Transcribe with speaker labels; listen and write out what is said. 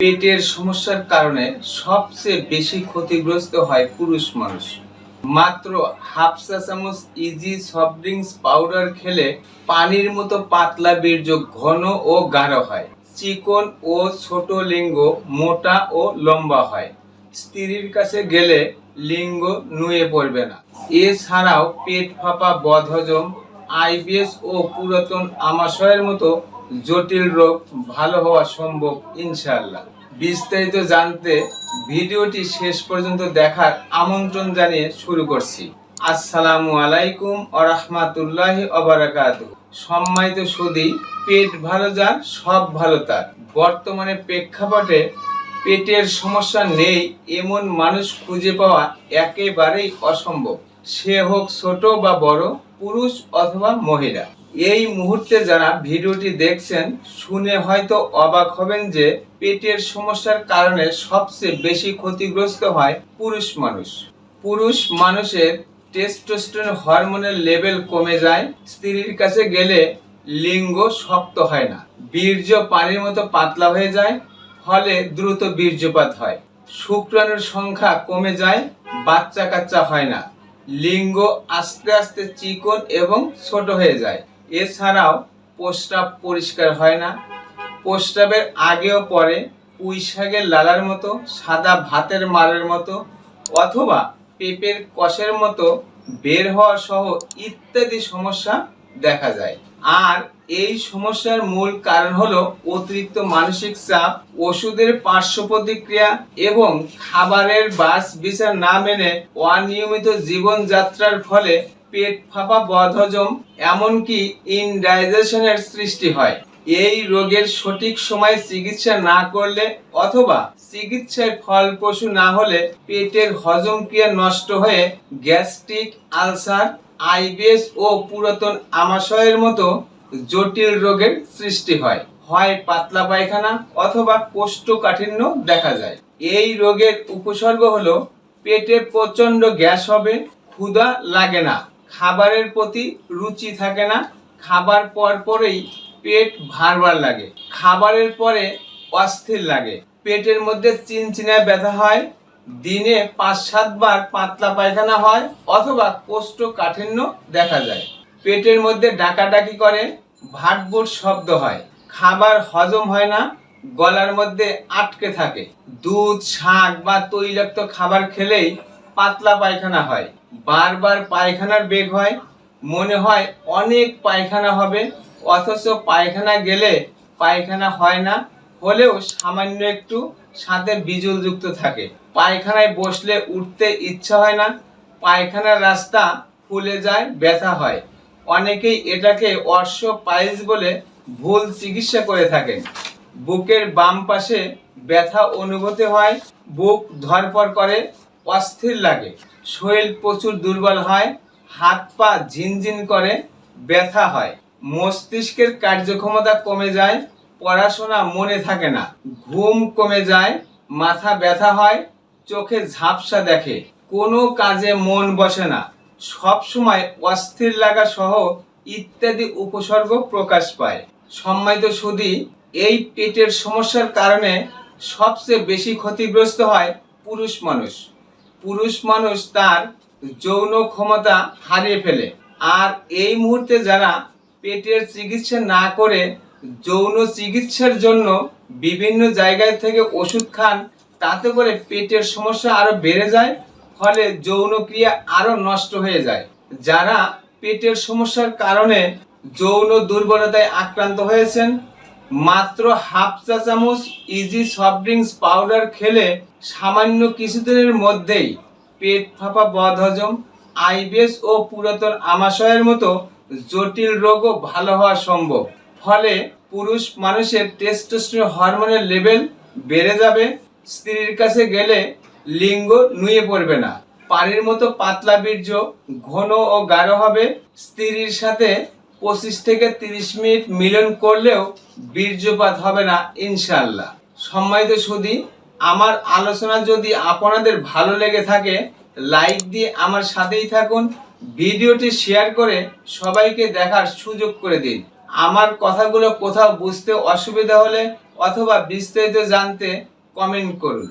Speaker 1: পেটের সমস্যার কারণে সবচেয়ে বেশি ক্ষতিগ্রস্ত হয় পুরুষ মানুষ। মাত্র হাফ চা চামচ ইজি সফট ড্রিঙ্কস পাউডার খেলে পানির মতো পাতলা বীর্য ঘন ও গাঢ় হয়। চিকন ও ছোট লিঙ্গ মোটা ও লম্বা হয়। স্ত্রীর কাছে গেলে লিঙ্গ নুয়ে পড়বে না। এছাড়াও পেট ফাঁপা, বদহজম আইবিএস ও পুরাতন আমাশয়ের মতো জটিল রোগ ভালো হওয়া সম্ভব, ইনশাআল্লাহ। বিস্তারিত জানতে ভিডিওটি শেষ পর্যন্ত দেখার আমন্ত্রণ জানিয়ে শুরু করছি। আসসালামু আলাইকুম আরহামাতুল্লাহি অবরাকাত সম্মানিত সুদী, পেট ভালো যার, সব ভালো তার। বর্তমানে প্রেক্ষাপটে পেটের সমস্যা নেই, এমন মানুষ খুঁজে পাওয়া একেবারেই অসম্ভব। সে হোক ছোট বা বড়, পুরুষ অথবা মহিলা। এই মুহূর্তে যারা ভিডিওটি দেখছেন, শুনে হয়তো অবাক হবেন যে পেটের সমস্যার কারণে সবচেয়ে বেশি ক্ষতিগ্রস্ত হয় পুরুষ মানুষ। পুরুষ মানুষের টেস্টোস্টেরন হরমোনের লেভেল কমে যায়, স্ত্রীর কাছে গেলে লিঙ্গ শক্ত হয় না, বীর্য পানির মতো পাতলা হয়ে যায়, ফলে দ্রুত বীর্যপাত হয়। শুক্রাণুর সংখ্যা কমে যায় বাচ্চা কাচ্চা হয় না, লিঙ্গ আস্তে আস্তে চিকন এবং ছোট হয়ে যায়। এছাড়াও প্রস্রাব পরিষ্কার হয় না। প্রস্রাবের আগেও পরে পুঁই শাকের লালার মতো, সাদা ভাতের মারের মতো অথবা পেঁপের কষের মতো বের হওয়া সহ ইত্যাদি সমস্যা দেখা যায়। আর এই সমস্যার মূল কারণ হলো অতিরিক্ত মানসিক চাপ, ওষুধের পার্শ্ব প্রতিক্রিয়া এবং খাবারের বাস বিচার না মেনে অনিয়মিত জীবনযাত্রার ফলে পেট ফাঁপা বদহজম, এমনকি ইনডাইজেশনের সৃষ্টি হয়। এই রোগের সঠিক সময়ে চিকিৎসা না করলে অথবা চিকিৎসায় ফলপ্রসূ না হলে পেটের হজম ক্রিয়া নষ্ট হয়ে গ্যাস্ট্রিক, আলসার, আইবিএস ও পুরাতন আমাশয়ের মতো জটিল রোগের সৃষ্টি হয়। হয় পাতলা পায়খানা অথবা কোষ্ঠকাঠিন্য দেখা যায়। এই রোগের উপসর্গ হলো পেটে প্রচণ্ড গ্যাস হবে, ক্ষুধা লাগে না। খাবারের প্রতি রুচি থাকে না। খাবার পর পরেই পেট ভারবার লাগে। খাবারের পরে অস্থির লাগে। পেটের মধ্যে চিনচিনায় ব্যথা হয়। দিনে পাঁচ সাতবার পাতলা পায়খানা হয় অথবা কোষ্ঠকাঠিন্য দেখা যায়। পেটের মধ্যে ডাকাডাকি করে ভাটবুট শব্দ হয়। খাবার হজম হয় না, গলার মধ্যে আটকে থাকে। দুধ, শাক বা তৈলাক্ত খাবার খেলেই পাতলা পায়খানা হয়। বারবার পায়খানার বেগ হয়, মনে হয় অনেক পায়খানা হবে, অথচ পায়খানা গেলে পায়খানা হয় না, হলেও সামান্য একটু সাথে বিজল যুক্ত থাকে। পায়খানায় বসলে উঠতে ইচ্ছা হয় না, পায়খানার রাস্তা ফুলে যায়, ব্যথা হয়। অনেকেই এটাকে অর্শ পাইলস বলে ভুল চিকিৎসা করে থাকেন। বুকের বাম পাশে ব্যথা অনুভূতি হয়, বুক ধরপর করে অস্থির লাগে। শরীর প্রচুর দুর্বল হয়, হাত পা ঝিনঝিন করে, ব্যথা হয়। মস্তিষ্কের কার্যক্ষমতা কমে যায়, পড়াশোনা মনে থাকে না। ঘুম কমে যায়, মাথা ব্যথা হয়, চোখে ঝাপসা দেখে। কোনো কাজে মন বসে না। সব সময় অস্থির লাগা সহ ইত্যাদি উপসর্গ প্রকাশ পায়। সম্মানিত সুদী এই পেটের সমস্যার কারণে সবচেয়ে বেশি ক্ষতিগ্রস্ত হয় পুরুষ মানুষ। পুরুষ মানুষ তার যৌন ক্ষমতা হারিয়ে ফেলে। আর এই মুহূর্তে যারা পেটের চিকিৎসা না করে যৌন চিকিৎসার জন্য বিভিন্ন জায়গায় থেকে ওষুধ খান, তাতে করে পেটের সমস্যা আরও বেড়ে যায়, ফলে যৌন ক্রিয়া আরও নষ্ট হয়ে যায়। যারা পেটের সমস্যার কারণে যৌন দুর্বলতায় আক্রান্ত হয়েছেন মাত্র হাফ চা চামচ ইজি সফট ড্রিঙ্কস পাউডার খেলে সামান্য কিছুদিনের মধ্যেই পেট ফাঁপা বদহজম, আইবিএস ও পুরাতন আমাশয়ের মতো জটিল রোগও ভালো হওয়া সম্ভব। ফলে পুরুষ মানুষের টেস্টোস্টেরন হরমোনের লেভেল বেড়ে যাবে, স্ত্রীর কাছে গেলে লিঙ্গ নুয়ে পড়বে না। পানির মতো পাতলা বীর্য ঘন ও গাঢ় হবে, স্ত্রীর সাথে পঁচিশ থেকে তিরিশ মিনিট মিলন করলেও বীর্যপাত হবে না ইনশাল্লাহ সম্মানিত সুদী আমার আলোচনা যদি আপনাদের ভালো লেগে থাকে, লাইক দিয়ে আমার সাথেই থাকুন, ভিডিওটি শেয়ার করে সবাইকে দেখার সুযোগ করে দিন। আমার কথাগুলো কোথাও বুঝতে অসুবিধা হলে অথবা বিস্তারিত জানতে কমেন্ট করুন।